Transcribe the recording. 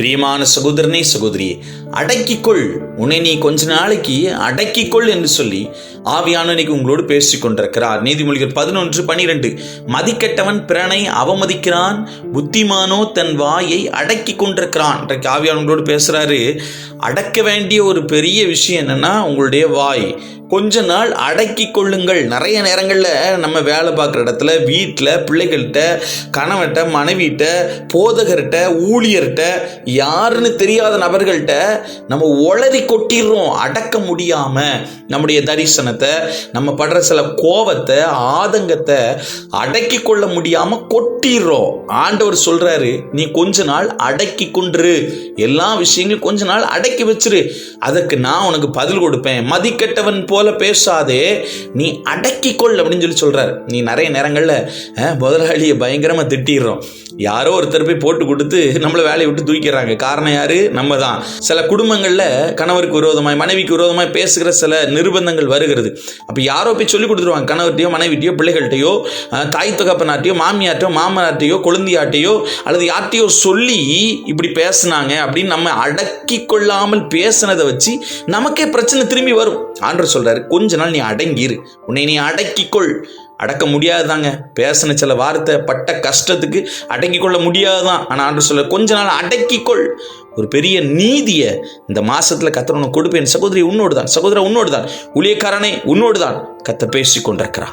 பிரியமான சகோதரனே சகோதரியே அடக்கிக்கொள். உன்னை நீ கொஞ்ச நாளைக்கு அடக்கிக்கொள் என்று சொல்லி ஆவியான இன்னைக்கு உங்களோடு பேசிக் கொண்டிருக்கிறார். நீதிமொழிகள் பதினொன்று பனிரெண்டு. மதிக்கெட்டவன் பிறனை அவமதிக்கிறான் புத்திமானோ தன் வாயை அடக்கி கொண்டிருக்கிறான். இன்றைக்கு ஆவியான பேசுறாரு. அடக்க வேண்டிய ஒரு பெரிய விஷயம் என்னன்னா உங்களுடைய வாய். கொஞ்ச நாள் அடக்கி கொள்ளுங்கள். நிறைய நேரங்களில் நம்ம வேலை பார்க்குற இடத்துல வீட்டில் பிள்ளைகள்கிட்ட கணவன்கிட்ட மனைவிட்ட போதகர்கிட்ட ஊழியர்கிட்ட யாருன்னு தெரியாத நபர்கள்ட்ட நம்ம உளறி கொட்டிடுறோம் அடக்க முடியாமல் நம்முடைய தரிசனத்தை நம்ம படுற சில கோபத்தை ஆதங்கத்தை அடக்கி கொள்ள முடியாமல் கொட்டிடுறோம். ஆண்டவர் சொல்கிறாரு நீ கொஞ்ச நாள் அடக்கி கொண்டுரு எல்லா விஷயங்களும் கொஞ்ச நாள் அடக்கி வச்சிரு. அதற்கு நான் உனக்கு பதில் கொடுப்பேன். மதிக்கெட்டவன் போல பேசாதே. நீ அடக்கி கொள் அப்படின்னு சொல்லி சொல்றாரு. நீ நிறைய நேரங்களில் முதலாளியை பயங்கரமாக திட்டிடுறோம். யாரோ ஒருத்தர் போய் போட்டு கொடுத்து நம்மளை வேலையை விட்டு தூக்கிறாங்க. காரணம் யாரு? நம்ம தான் சில குடும்பங்களில் கணவருக்கு விரோதமாய் மனைவிக்கு விரோதமாய் பேசுகிற சில நிர்பந்தங்கள் வருகிறது. அப்போ யாரோ போய் சொல்லி கொடுத்துருவாங்க. கணவர்கிட்டயோ மனைவிட்டையோ பிள்ளைகள்கிட்டயோ தாய் தகப்பனாட்டையோ மாமியார்ட்டையோ மாமனார்ட்டையோ கொழுந்தியாட்டையோ அல்லது யார்ட்டையோ சொல்லி இப்படி பேசுனாங்க அப்படின்னு நம்ம அடக்கி கொள்ளாமல் பேசுனதை வச்சு நமக்கே பிரச்சனை திரும்பி வரும். ஆண்டர் சொல்றாரு கொஞ்ச நாள் நீ அடங்கிரு. உன்னை நீ அடக்கிக்கொள் அடக்க முடியாதுதாங்க. பேசின சில வார்த்தை பட்ட கஷ்டத்துக்கு அடக்கி கொள்ள முடியாதுதான். ஆனால் ஆண்டு சொல்ல கொஞ்ச நாள் அடக்கிக்கொள் ஒரு பெரிய நீதியை இந்த மாசத்துல கத்தர் உனக்கு கொடுப்பேன். சகோதரி உன்னோடு தான் சகோதரன் உன்னோடு தான் உளியக்காரனை உன்னோடு தான் கத்த பேசி கொண்டிருக்கிறான்